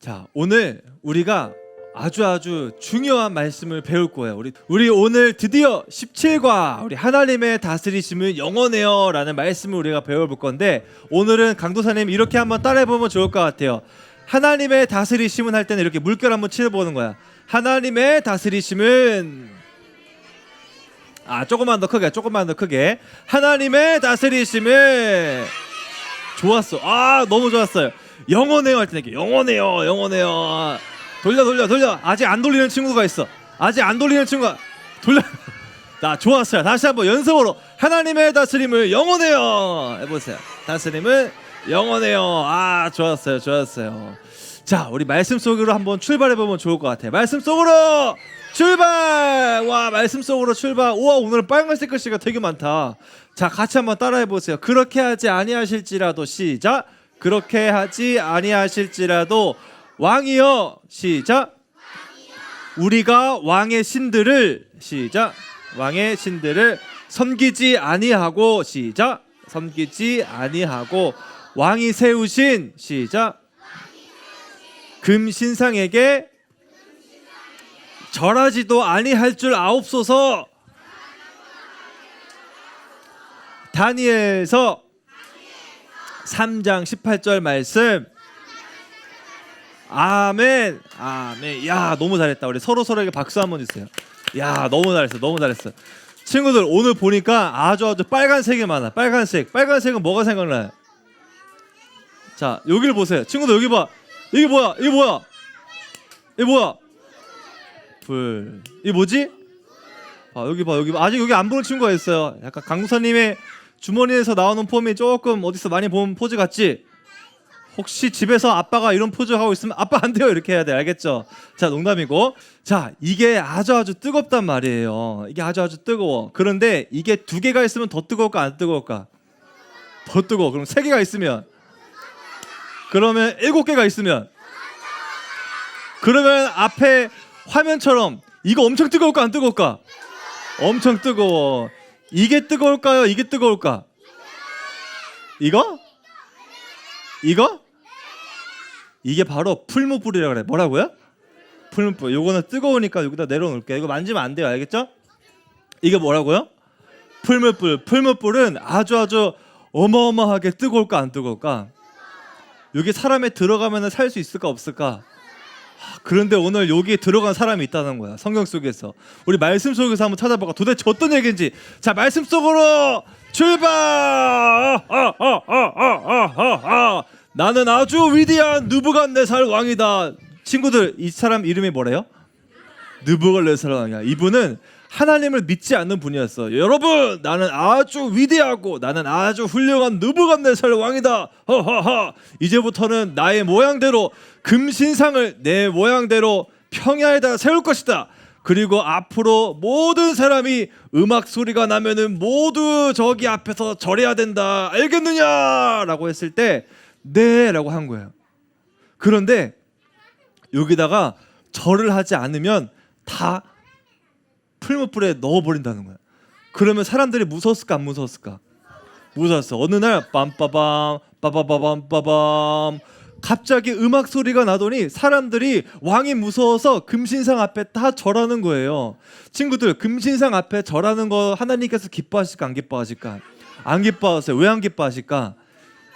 자, 오늘 우리가 아주 아주 중요한 말씀을 배울 거예요. 우리 우리 오늘 드디어 17과 우리 하나님의 다스리심은 영원해요라는 말씀을 우리가 배워 볼 건데 오늘은 강도사님 이렇게 한번 따라해 보면 좋을 것 같아요. 하나님의 다스리심은 할 때는 이렇게 물결 한번 치러보는 거야. 하나님의 다스리심은 아 조금만 더 크게 조금만 더 크게 하나님의 다스리심은 좋았어. 아 너무 좋았어요. 영원해요 할때 이렇게 영원해요, 영원해요. 아, 돌려 돌려 돌려. 아직 안 돌리는 친구가 있어. 아직 안 돌리는 친구가 돌려. 나 좋았어요. 다시 한번 연습으로 하나님의 다스림을 영원해요 해보세요. 다스림은 영원해요. 아 좋았어요, 좋았어요. 자, 우리 말씀 속으로 한번 출발해 보면 좋을 것 같아요. 말씀 속으로 출발. 와, 말씀 속으로 출발. 우와, 오늘 빨간색 글씨가 되게 많다. 자, 같이 한번 따라해 보세요. 그렇게 하지 아니하실지라도 시작. 그렇게 하지 아니하실지라도 왕이여 시작. 우리가 왕의 신들을 시작. 왕의 신들을 섬기지 아니하고 시작. 섬기지 아니하고 왕이 세우신 시작. 금 신상에게 절하지도 아니할 줄 아옵소서. 다니엘서 3장 18절 말씀. 아멘. 아멘. 야, 너무 잘했다. 우리 서로 서로에게 박수 한번 주세요. 야, 너무 잘했어. 너무 잘했어. 친구들 오늘 보니까 아주 아주 빨간색이 많아. 빨간색. 빨간색은 뭐가 생각나요? 자, 여기를 보세요. 친구들 여기 봐. 이게 뭐야? 이게 뭐야? 이게 뭐야? 불. 이게 뭐지? 아, 여기 봐. 여기 봐. 아직 여기 안 보는 친구가 있어요. 약간 강구사님의 주머니에서 나오는 폼이 조금 어디서 많이 본 포즈 같지? 혹시 집에서 아빠가 이런 포즈 하고 있으면 아빠 안 돼요? 이렇게 해야 돼. 알겠죠? 자 농담이고. 자 이게 아주 아주 뜨겁단 말이에요. 이게 아주 아주 뜨거워. 그런데 이게 두 개가 있으면 더 뜨거울까 안 뜨거울까? 더 뜨거워. 그럼 세 개가 있으면? 그러면 일곱 개가 있으면? 그러면 앞에 화면처럼 이거 엄청 뜨거울까 안 뜨거울까? 엄청 뜨거워 이게 뜨거울까요? 이게 뜨거울까? 이거? 이거? 이게 바로 풀무불이라 그래. 뭐라고요? 풀무불. 요거는 뜨거우니까 여기다 내려놓을게요. 이거 만지면 안 돼요. 알겠죠? 이게 뭐라고요? 풀무불. 풀무불은 아주 아주 어마어마하게 뜨거울까 안 뜨거울까? 여기 사람에 들어가면 살 수 있을까 없을까? 하, 그런데 오늘 여기에 들어간 사람이 있다는 거야. 성경 속에서. 우리 말씀 속에서 한번 찾아볼까? 도대체 어떤 얘기인지. 자, 말씀 속으로 출발! 아, 아, 아, 아, 아, 아, 아. 나는 아주 위대한 누부갓네살 왕이다. 친구들, 이 사람 이름이 뭐래요? 느부갓네살 왕이야. 이분은 하나님을 믿지 않는 분이었어. 여러분, 나는 아주 위대하고 나는 아주 훌륭한 느부갓네살 왕이다. 허허허. 이제부터는 나의 모양대로 금신상을 내 모양대로 평야에다 세울 것이다. 그리고 앞으로 모든 사람이 음악 소리가 나면은 모두 저기 앞에서 절해야 된다. 알겠느냐라고 했을 때 네라고 한 거예요. 그런데 여기다가 절을 하지 않으면 다 풀무불에 넣어버린다는 거야. 그러면 사람들이 무서웠을까 안 무서웠을까? 무서웠어. 어느 날 빰빠밤 빠바바밤 빠밤 갑자기 음악 소리가 나더니 사람들이 왕이 무서워서 금신상 앞에 다 절하는 거예요. 친구들 금신상 앞에 절하는 거 하나님께서 기뻐하실까 안 기뻐하실까? 안 기뻐하세요. 왜 안 기뻐하실까?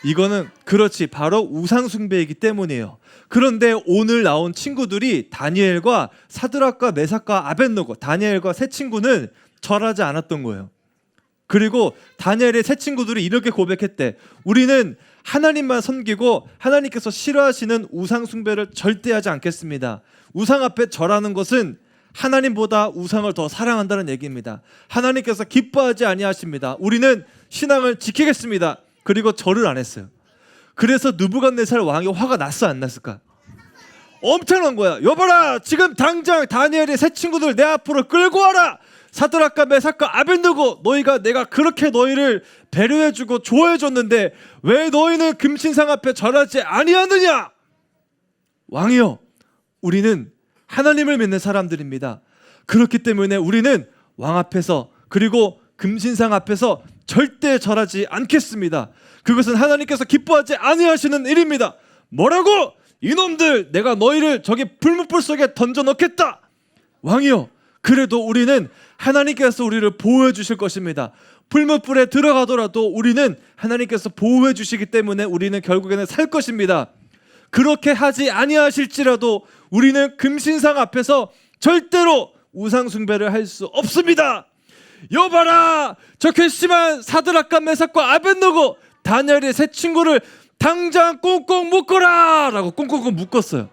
이거는 그렇지 바로 우상 숭배이기 때문이에요. 그런데 오늘 나온 친구들이 다니엘과 사드락과 메삭과 아벤노고 다니엘과 세 친구는 절하지 않았던 거예요. 그리고 다니엘의 세 친구들이 이렇게 고백했대. 우리는 하나님만 섬기고 하나님께서 싫어하시는 우상 숭배를 절대 하지 않겠습니다. 우상 앞에 절하는 것은 하나님보다 우상을 더 사랑한다는 얘기입니다. 하나님께서 기뻐하지 아니하십니다. 우리는 신앙을 지키겠습니다. 그리고 절을 안 했어요. 그래서 누부갓네살 왕이 화가 났어 안 났을까? 엄청난 거야. 여봐라, 지금 당장 다니엘의 새 친구들 내 앞으로 끌고 와라. 사드락과 메삭과 아벤누고 너희가 내가 그렇게 너희를 배려해주고 좋아해줬는데 왜 너희는 금신상 앞에 절하지 아니하느냐? 왕이여, 우리는 하나님을 믿는 사람들입니다. 그렇기 때문에 우리는 왕 앞에서 그리고 금신상 앞에서 절대 절하지 않겠습니다. 그것은 하나님께서 기뻐하지 아니하시는 일입니다. 뭐라고? 이놈들 내가 너희를 저기 불무불 속에 던져 넣겠다. 왕이여 그래도 우리는 하나님께서 우리를 보호해 주실 것입니다. 불무불에 들어가더라도 우리는 하나님께서 보호해 주시기 때문에 우리는 결국에는 살 것입니다. 그렇게 하지 아니하실지라도 우리는 금신상 앞에서 절대로 우상 숭배를 할 수 없습니다. 여봐라 저 괘씸한 사드락과 메삭과 아벤노고 다니엘의 세 친구를 당장 꽁꽁 묶어라 라고 꽁꽁꽁 묶었어요.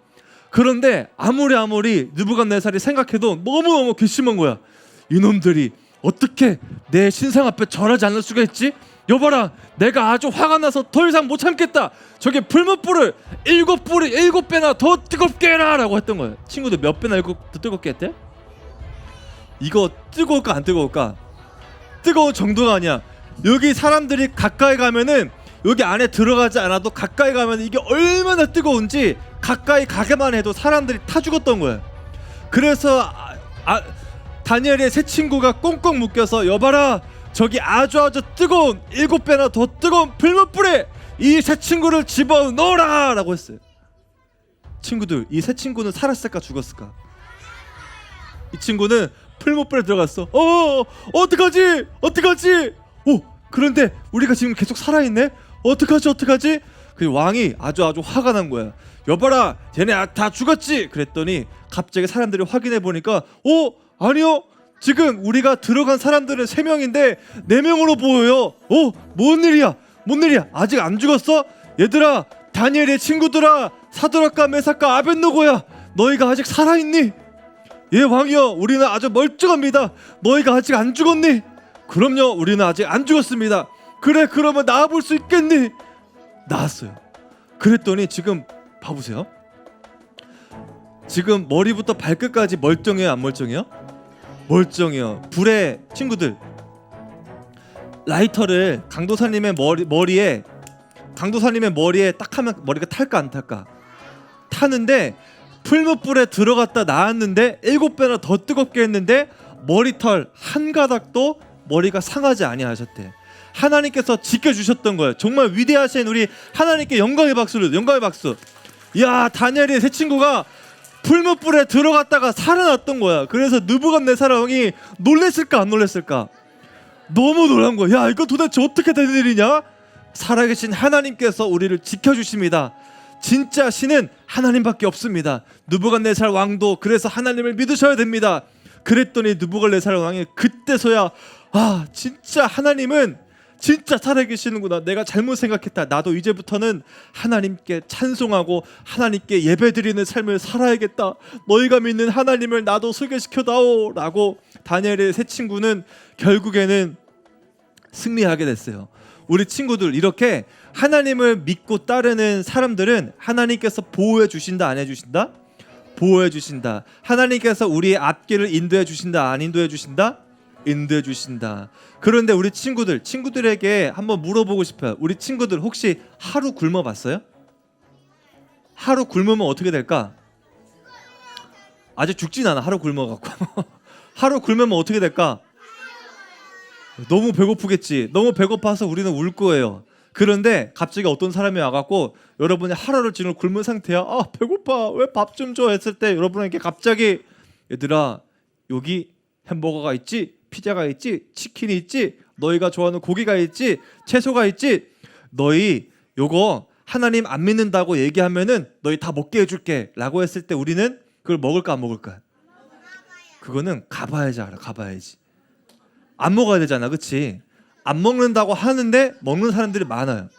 그런데 아무리 아무리 느부갓네살이 생각해도 너무너무 괘씸한 거야. 이놈들이 어떻게 내 신상 앞에 절하지 않을 수가 있지? 여봐라 내가 아주 화가 나서 더 이상 못 참겠다 저기 불못불을 일곱 불이 일곱 배나 더 뜨겁게 해라 라고 했던 거예요 친구들 몇 배나 일곱 더 뜨겁게 했대? 이거 뜨거울까 안 뜨거울까? 뜨거운 정도가 아니야 여기 사람들이 가까이 가면은 여기 안에 들어가지 않아도 가까이 가면 이게 얼마나 뜨거운지 가까이 가게만 해도 사람들이 타 죽었던 거예요 그래서 아, 아, 다니엘의 새 친구가 꽁꽁 묶여서 여봐라 저기 아주 아주 뜨거운 일곱 배나 더 뜨거운 불못불에 이 새 친구를 집어 넣어라라고 했어요. 친구들 이 새 친구는 살았을까 죽었을까? 이 친구는 풀못불에 들어갔어. 어 어떡하지 어떡하지? 오 그런데 우리가 지금 계속 살아있네. 어떡하지 어떡하지? 그 왕이 아주 아주 화가 난 거야. 여봐라 쟤네 아- 다 죽었지. 그랬더니 갑자기 사람들이 확인해 보니까 어 아니요 지금 우리가 들어간 사람들은 세 명인데 네 명으로 보여요. 어, 뭔 일이야? 뭔 일이야? 아직 안 죽었어? 얘들아, 다니엘의 친구들아, 사드락과 메삭과 아벤노고야, 너희가 아직 살아 있니? 예, 왕이여, 우리는 아주 멀쩡합니다. 너희가 아직 안 죽었니? 그럼요, 우리는 아직 안 죽었습니다. 그래, 그러면 나와볼 수 있겠니? 나왔어요. 그랬더니 지금 봐보세요. 지금 머리부터 발끝까지 멀쩡해요, 안 멀쩡해요? 멀쩡해요. 불에 친구들 라이터를 강도사님의 머리 머리에 강도사님의 머리에 딱 하면 머리가 탈까 안 탈까? 타는데 풀무불에 들어갔다 나왔는데 일곱 배나 더 뜨겁게 했는데 머리털 한 가닥도 머리가 상하지 아니하셨대. 하나님께서 지켜주셨던 거예요. 정말 위대하신 우리 하나님께 영광의 박수를 영광의 박수. 야 다니엘의 새 친구가 풀무불에 들어갔다가 살아났던 거야. 그래서 느부갓네살 왕이 놀랬을까 안 놀랬을까? 너무 놀란 거야. 야 이거 도대체 어떻게 된 일이냐? 살아계신 하나님께서 우리를 지켜주십니다. 진짜 신은 하나님밖에 없습니다. 느부갓네살 왕도 그래서 하나님을 믿으셔야 됩니다. 그랬더니 느부갓네살 왕이 그때서야 아 진짜 하나님은 진짜 살아계시는구나. 내가 잘못 생각했다. 나도 이제부터는 하나님께 찬송하고 하나님께 예배드리는 삶을 살아야겠다. 너희가 믿는 하나님을 나도 소개시켜다오라고 다니엘의 새 친구는 결국에는 승리하게 됐어요. 우리 친구들 이렇게 하나님을 믿고 따르는 사람들은 하나님께서 보호해 주신다 안 해 주신다? 보호해 주신다. 하나님께서 우리의 앞길을 인도해 주신다 안 인도해 주신다? 인도해 주신다. 그런데 우리 친구들 친구들에게 한번 물어보고 싶어요. 우리 친구들 혹시 하루 굶어 봤어요? 하루 굶으면 어떻게 될까? 아직 죽진 않아. 하루 굶어 갖고. 하루 굶으면 어떻게 될까? 너무 배고프겠지. 너무 배고파서 우리는 울 거예요. 그런데 갑자기 어떤 사람이 와갖고 여러분이 하루를 지금 굶은 상태야. 아 배고파. 왜 밥 좀 줘? 했을 때 여러분에게 갑자기 얘들아 여기 햄버거가 있지, 피자가 있지, 치킨이 있지, 너희가 좋아하는 고기가 있지, 채소가 있지. 너희 요거 하나님 안 믿는다고 얘기하면은 너희 다 먹게 해줄게라고 했을 때 우리는 그걸 먹을까 안 먹을까? 그거는 가봐야지 알아. 가봐야지. 안 먹어야 되잖아, 그렇지? 안 먹는다고 하는데 먹는 사람들이 많아요.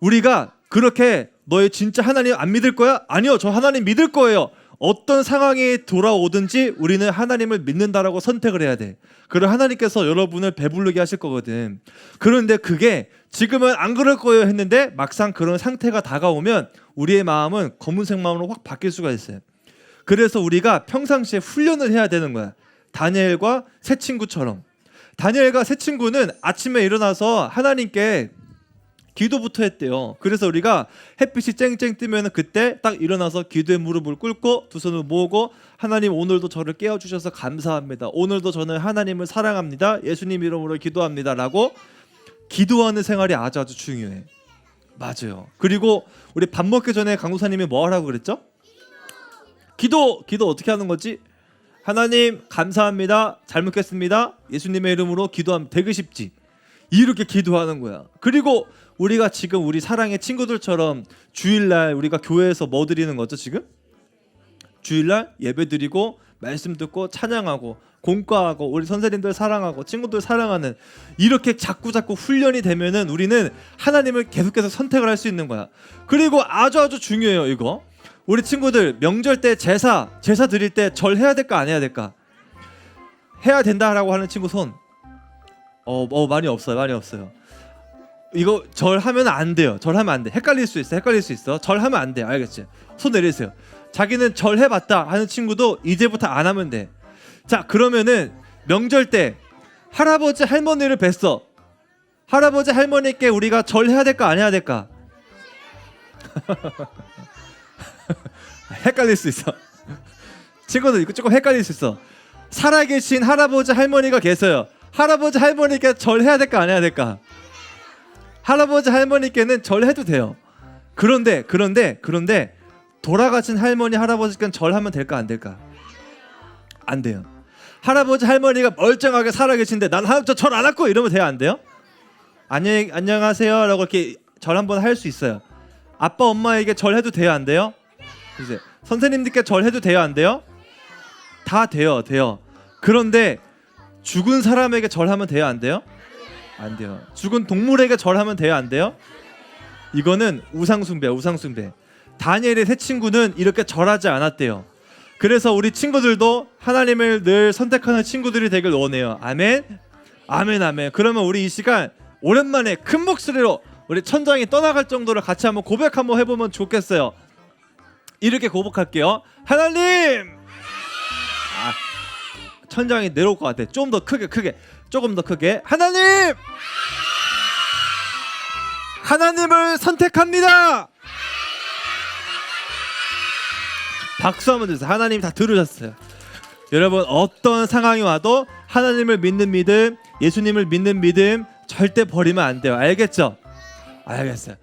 우리가 그렇게 너희 진짜 하나님 안 믿을 거야? 아니요, 저 하나님 믿을 거예요. 어떤 상황이 돌아오든지 우리는 하나님을 믿는다라고 선택을 해야 돼. 그럼 하나님께서 여러분을 배부르게 하실 거거든. 그런데 그게 지금은 안 그럴 거예요 했는데 막상 그런 상태가 다가오면 우리의 마음은 검은색 마음으로 확 바뀔 수가 있어요. 그래서 우리가 평상시에 훈련을 해야 되는 거야. 다니엘과 새 친구처럼. 다니엘과 새 친구는 아침에 일어나서 하나님께 기도부터 했대요. 그래서 우리가 햇빛이 쨍쨍 뜨면 그때 딱 일어나서 기도의 무릎을 꿇고 두 손을 모으고 하나님 오늘도 저를 깨워 주셔서 감사합니다. 오늘도 저는 하나님을 사랑합니다. 예수님 이름으로 기도합니다라고 기도하는 생활이 아주 아주 중요해. 맞아요. 그리고 우리 밥 먹기 전에 강도사님이 뭐 하라고 그랬죠? 기도 기도 어떻게 하는 거지? 하나님 감사합니다. 잘 먹겠습니다. 예수님의 이름으로 기도하면 되게 쉽지. 이렇게 기도하는 거야. 그리고 우리가 지금 우리 사랑의 친구들처럼 주일날 우리가 교회에서 뭐 드리는 거죠 지금? 주일날 예배 드리고 말씀 듣고 찬양하고 공과하고 우리 선생님들 사랑하고 친구들 사랑하는 이렇게 자꾸 자꾸 훈련이 되면은 우리는 하나님을 계속해서 선택을 할 수 있는 거야. 그리고 아주 아주 중요해요 이거. 우리 친구들 명절 때 제사 제사 드릴 때 절 해야 될까 안 해야 될까? 해야 된다라고 하는 친구 손. 어, 어 많이 없어요 많이 없어요. 이거 절하면 안 돼요. 절하면 안 돼. 헷갈릴 수 있어. 헷갈릴 수 있어. 절하면 안 돼. 알겠지? 손 내리세요. 자기는 절 해봤다 하는 친구도 이제부터 안 하면 돼. 자 그러면은 명절 때 할아버지 할머니를 뵀어. 할아버지 할머니께 우리가 절 해야 될까 안 해야 될까? 헷갈릴 수 있어. 친구들 이거 조금 헷갈릴 수 있어. 살아계신 할아버지 할머니가 계세요. 할아버지 할머니께 절 해야 될까 안 해야 될까? 할아버지 할머니께는 절 해도 돼요. 그런데 그런데 그런데 돌아가신 할머니 할아버지께는 절하면 될까 안 될까? 안 돼요. 할아버지 할머니가 멀쩡하게 살아계신데 난 하나부터 절안 했고 이러면 돼요 안 돼요? 안녕 안녕하세요라고 이렇게 절 한번 할 수 있어요. 아빠 엄마에게 절해도 돼요 안 돼요? 이제 선생님들께 절해도 돼요 안 돼요? 다 돼요 돼요. 그런데 죽은 사람에게 절하면 돼요 안 돼요? 안 돼요. 죽은 동물에게 절하면 돼요 안 돼요? 이거는 우상숭배 우상숭배. 다니엘의 세 친구는 이렇게 절하지 않았대요. 그래서 우리 친구들도 하나님을 늘 선택하는 친구들이 되길 원해요. 아멘. 아멘 아멘. 그러면 우리 이 시간 오랜만에 큰 목소리로 우리 천장이 떠나갈 정도로 같이 한번 고백 한번 해보면 좋겠어요. 이렇게 고백할게요. 하나님. 아, 천장이 내려올 것 같아. 좀 더 크게 크게 조금 더 크게 하나님. 하나님을 선택합니다. 박수 한번 주세요. 하나님 다 들으셨어요. 여러분 어떤 상황이 와도 하나님을 믿는 믿음, 예수님을 믿는 믿음 절대 버리면 안 돼요. 알겠죠? 알겠어요.